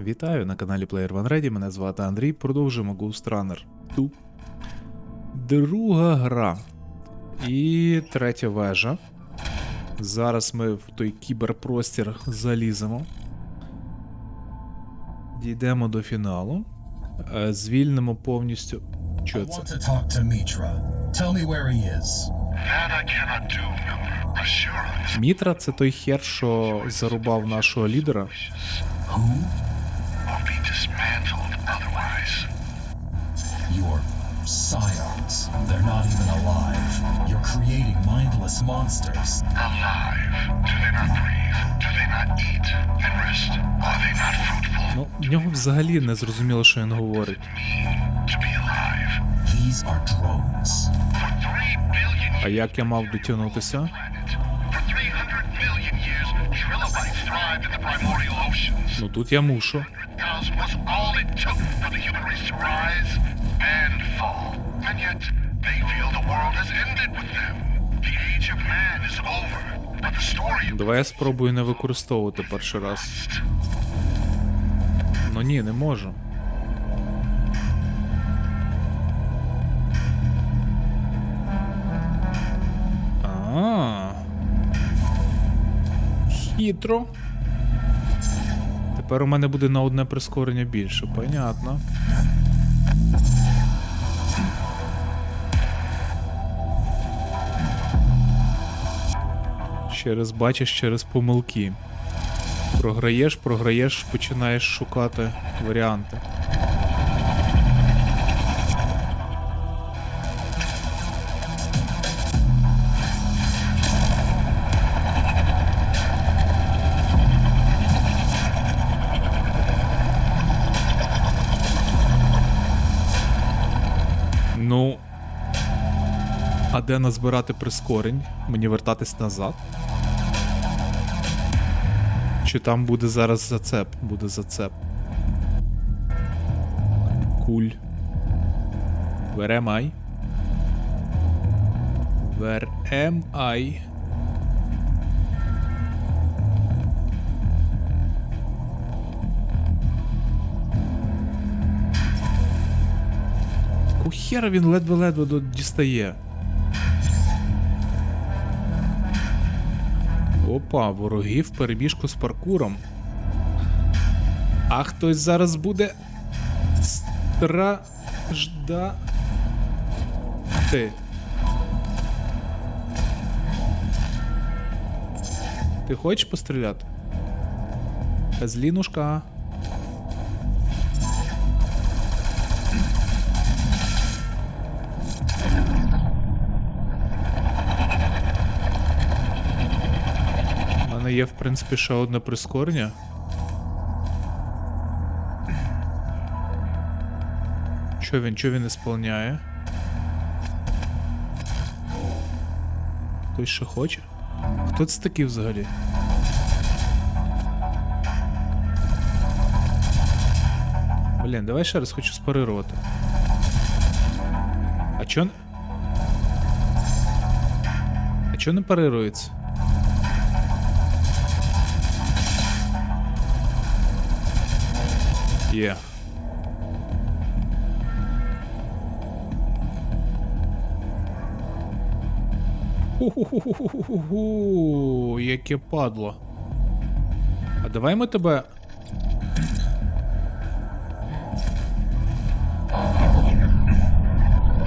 Вітаю на каналі Player One Ready, мене звати Андрій. Продовжуємо Ghost Runner 2. Друга гра. І третя вежа. Зараз ми в той кіберпростір заліземо. Дійдемо до фіналу. Е, Звільнимо повністю. Що I це? want to talk to Mitra. Tell me where he is. That I cannot do, Miller. Assurance Мітра це той хер, що зарубав нашого лідера. Be dismantled otherwise. Your scions. They're not even alive. You're creating mindless monsters. Alive. Do they not breathe? Do they not eat and rest? Are they not fruitful? Ну, в нього взагалі не зрозуміло, що він говорить. These are drones. А як я мав дотягнутися? planet. For 300 million years, trilobites thrived in the primordial oceans. Ну тут я мушу. Cause was all it took for the human race to rise and fall. And yet, they feel the world has ended with them. The age of man is over. But the story Давай я спробую не використовувати перший раз. Ну ні, не можу. А. Хитро. Тепер у мене буде на одне прискорення більше, понятно. Через бачиш через помилки. Програєш, програєш, починаєш шукати варіанти. Назбирати прискорень? Мені вертатись назад? Чи там буде зараз зацеп? Буде зацеп. Куль. Where am I? Where am він ледве-ледве дістає. Опа, вороги в перебіжку з паркуром. А хтось зараз буде страждати. Ти хочеш постріляти? Злінушка. Мене є, в принципі, ще одне прискорення. Що він, що він ісполняє? Хтось ще хоче? Хто це такий взагалі? Блін, давай ще раз хочу спарирувати. А чо... А чо не парирується? Є. Ху-ху-ху-ху-ху-ху, яке падло. А давай ми тебе.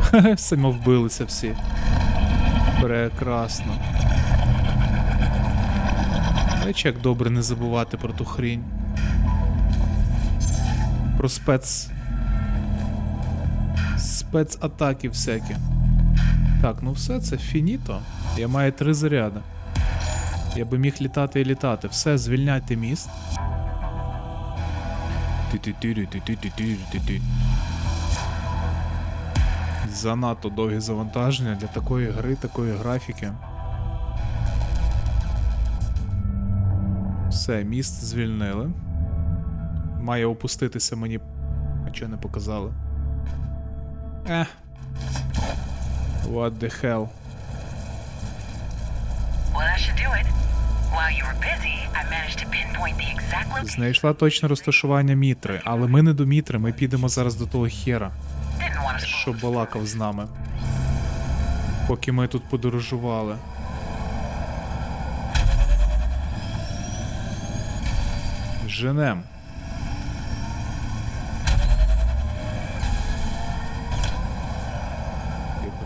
Хе-хе, Самовбилися всі. Прекрасно. Бач, як добре не забувати про ту хрінь. Про спец. Спецатаки всякі. Так, ну все, це фініто. Я маю три заряди. Я би міг літати і літати. Все, звільняйте міст. Занадто довгі завантаження для такої гри, такої графіки. Все, міст звільнили. Має опуститися мені. А чого не показали? Ех. What the hell? Знайшла точне розташування Мітри, але ми не до Мітри, ми підемо зараз до того хера, що балакав з нами. Поки ми тут подорожували. Женем.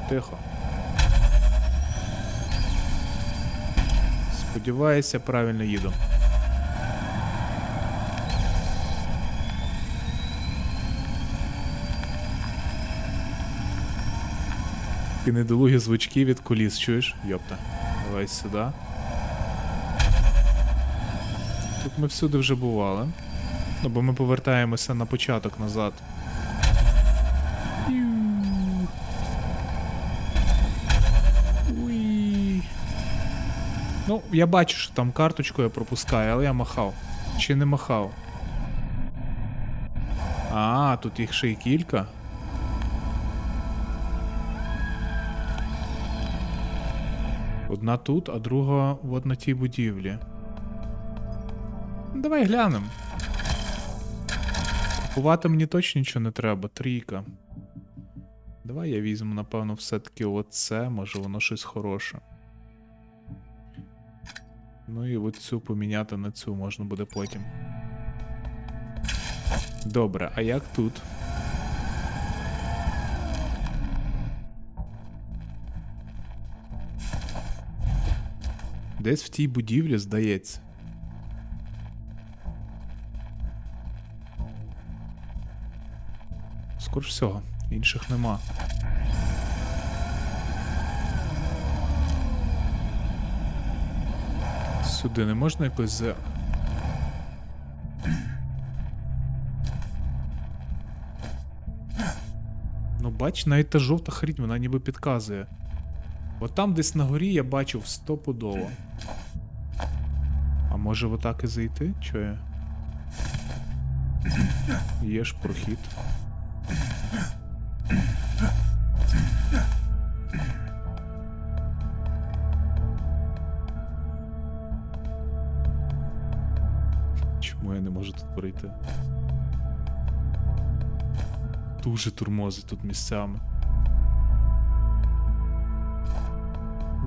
Тихо. Сподіваюся, правильно їду. Ти недолугі звучки від коліс, чуєш? Йопта. Давай сюди. Тут ми всюди вже бували. Ну, бо ми повертаємося на початок назад. Ну, я бачу, що там карточку я пропускаю, але я махав. Чи не махав? А, тут їх ще й кілька. Одна тут, а друга от на тій будівлі. Ну, Давай глянемо. Купувати мені точно нічого не треба, трійка. Давай я візьму, напевно, все-таки оце, може воно щось хороше. Ну і оцю поміняти на цю можна буде потім. Добре, а як тут? Десь в тій будівлі, здається. Скоріш всього, інших нема. Сюди не можна якось за. Ну, бач, навіть та жовта хрінь, вона ніби підказує. От там десь на горі я бачив стопудово. А може отак і зайти? Чо я? Є ж прохід. Пройти? Дуже турмозить тут місцями.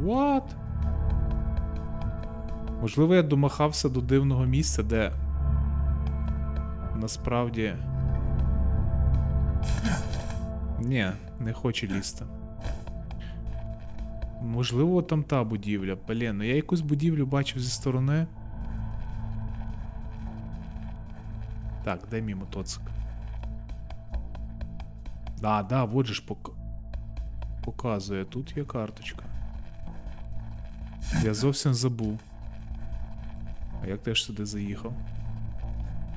What? Можливо, я домахався до дивного місця, де насправді. Ні, не хочу лізти. Можливо, там та будівля. Блін, ну я якусь будівлю бачив зі сторони. Так, де мій мотоцик? Да, да, вот же ж пок... показує. Тут є карточка. Я зовсім забув. А як ти ж сюди заїхав?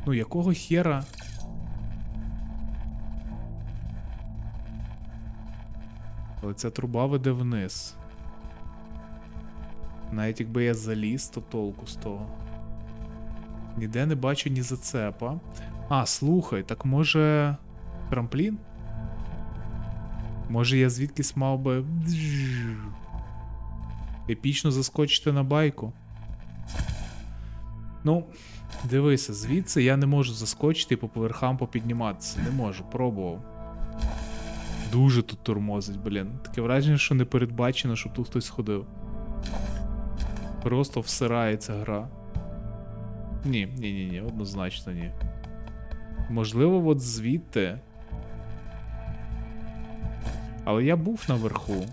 Ну, якого хера? Але ця труба веде вниз. Навіть якби я заліз, то толку з того. Ніде не бачу ні зацепа. А, слухай, так може. Трамплін? Може я звідкись мав би. Епічно заскочити на байку. Ну, дивися, звідси я не можу заскочити і по поверхам попідніматися. Не можу, пробував. Дуже тут тормозить, блін. Таке враження, що не передбачено, щоб тут хтось ходив. Просто всирається гра. Ні, ні, ні, ні, однозначно ні. Можливо, от звідти. Але я був наверху.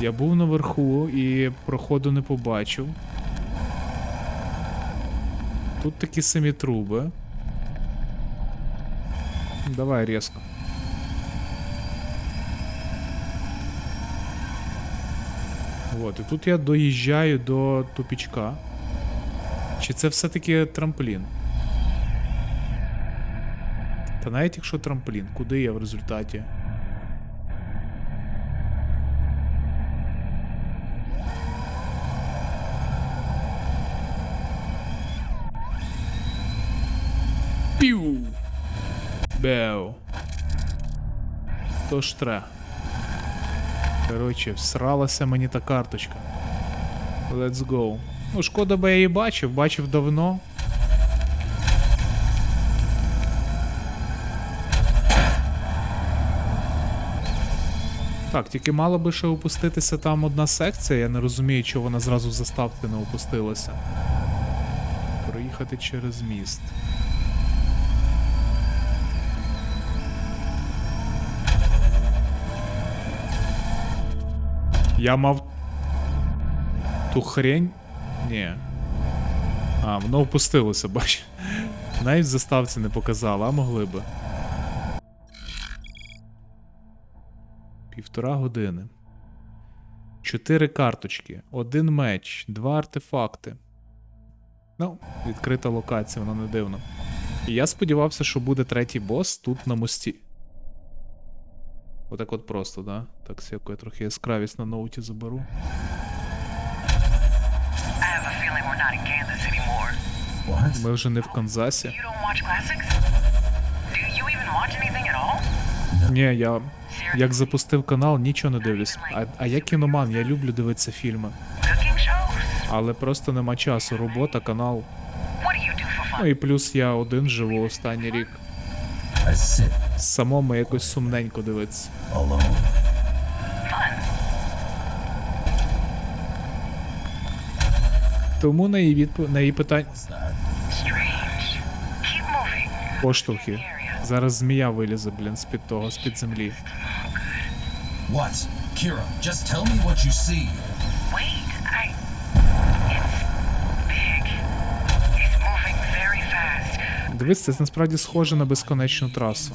Я був наверху і проходу не побачив. Тут такі самі труби. Давай різко. От, і тут я доїжджаю до тупічка. Чи це все-таки трамплін? Та навіть якщо трамплін, куди я в результаті? Піу! Беу. То ж тре. Коротше, всралася мені та карточка. Let's go. Ну, шкода би я її бачив, бачив давно. Так, тільки мало би ще опуститися там одна секція, я не розумію, чого вона зразу заставки не опустилася. Проїхати через міст. Я мав ту хрень. Ні. А, воно опустилося, бач. Навіть заставці не показало, а могли би. Півтора години. Чотири карточки, один меч, два артефакти. Ну, відкрита локація, воно не дивно. І я сподівався, що буде третій бос тут на мості. Отак от просто, да? Так, всяку я трохи яскравість на ноуті заберу. Ми вже не в Канзасі. You don't watch classics? Do you even watch anything at all? Ні, я як запустив канал, нічого не дивлюсь. А, а я кіноман, я люблю дивитися фільми. Але просто нема часу. Робота, канал. What do you do for Ну і плюс я один живу останній рік. I sit Самому якось сумненько дивитися. Тому на її відп... на її питання поштовхи. Зараз змія вилізе, блін, з-під того, з-під землі. What? Kira, just tell me what you see. Wait, I. It's big. It's moving very fast. Дивись, це насправді схоже на безконечну трасу.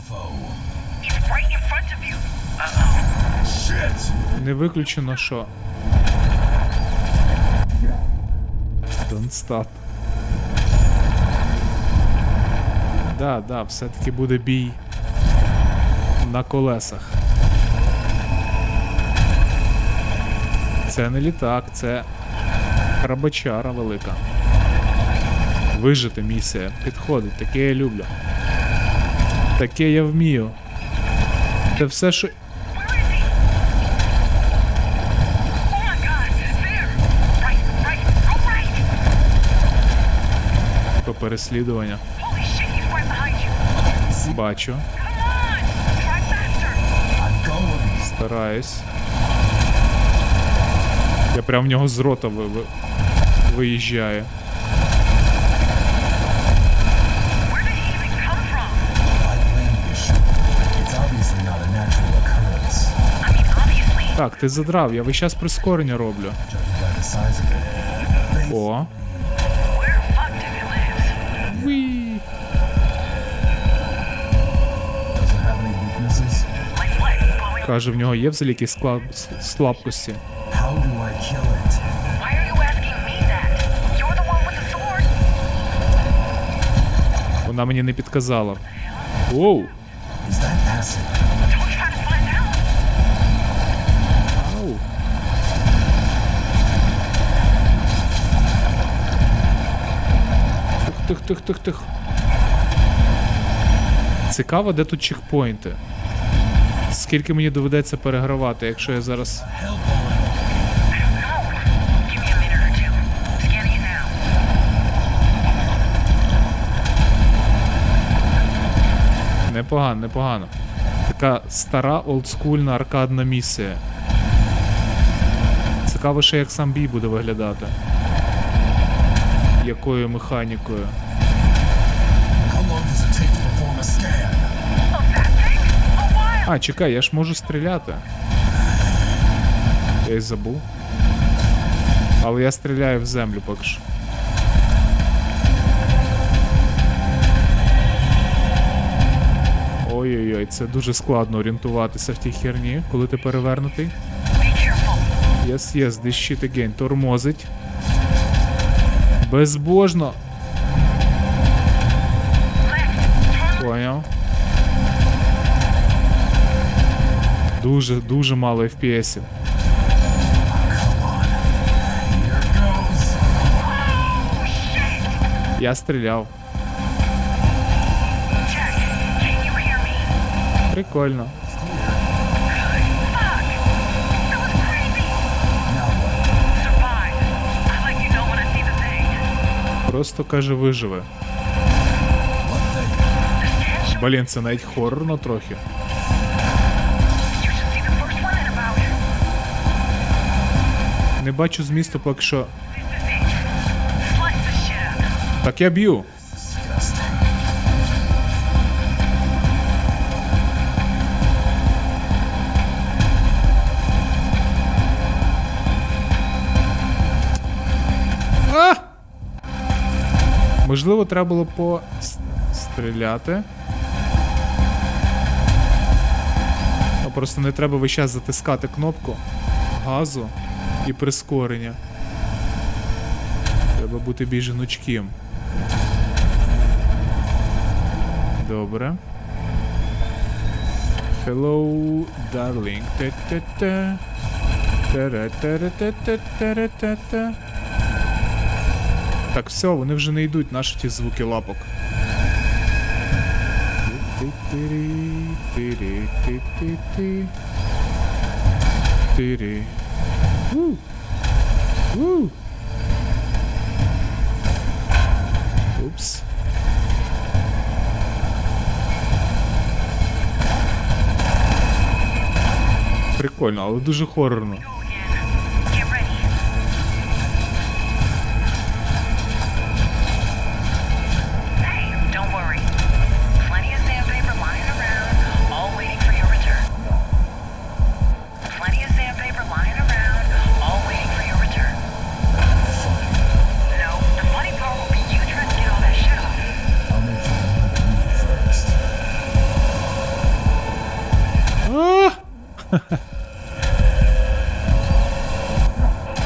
It's right in front of you. Uh-oh. Shit! Не виключено, що. Stop. Да, да, все-таки буде бій на колесах. Це не літак, це рабочара велика. Вижити місія. Підходить, таке я люблю. Таке я вмію. Це все, що. Where is he? Oh my god, there! Right, right, go right! По переслідування. Бачу. Стараюсь. Я прям в нього з рота ви, ви, виїжджаю. Так, ти задрав, я весь час прискорення роблю. О. Каже, в нього є взагалі якісь скла... с- слабкості. Вона мені не підказала. Оу. Ау. Тих, тих, тих, тих, тих. Цікаво, де тут чекпоінти. Скільки мені доведеться перегравати, якщо я зараз. Непогано, непогано. Така стара олдскульна аркадна місія. Цікаво ще, як сам бій буде виглядати. Якою механікою. А, чекай, я ж можу стріляти. Я й забув. Але я стріляю в землю поки що. Ой-ой-ой, це дуже складно орієнтуватися в тій херні, коли ти перевернутий. Yes, this shit again. Тормозить. Безбожно. Like you know when I see the Просто каже виживе. Блін, це навіть хорорно трохи. Не бачу змісту поки що. Так я б'ю. А! Можливо, треба було постріляти. Ну, просто не треба весь час затискати кнопку газу і прискорення. Треба бути більш гнучким. Добре. Hello, darling. Та-та-та. Та-ра-та-ра-та-та-та-ра-та-та. Так, все, вони вже не йдуть, наші ті звуки лапок. Ти-ти-ти-ри, ти-ри, ти-ти-ти. Ти-ри. У. У. Упс. Прикольно, але дуже хорорно.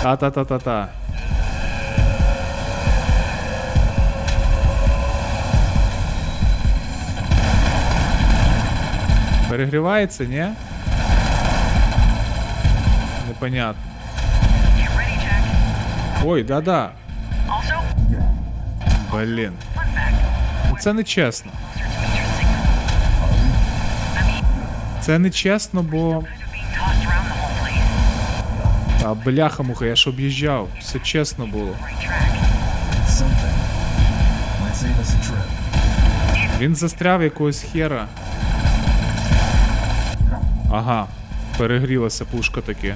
Та-та-та-та-та. Перегрівається, ні? Непонятно. Get ready, Jack. Ой, да-да. Also, Блін. fun fact. Ну це не чесно. Closer to meet your signal. I mean, Це не чесно, бо. А бляха муха, я ж об'їжджав. Все чесно було. Він застряв якогось хера. Ага, перегрілася пушка таки.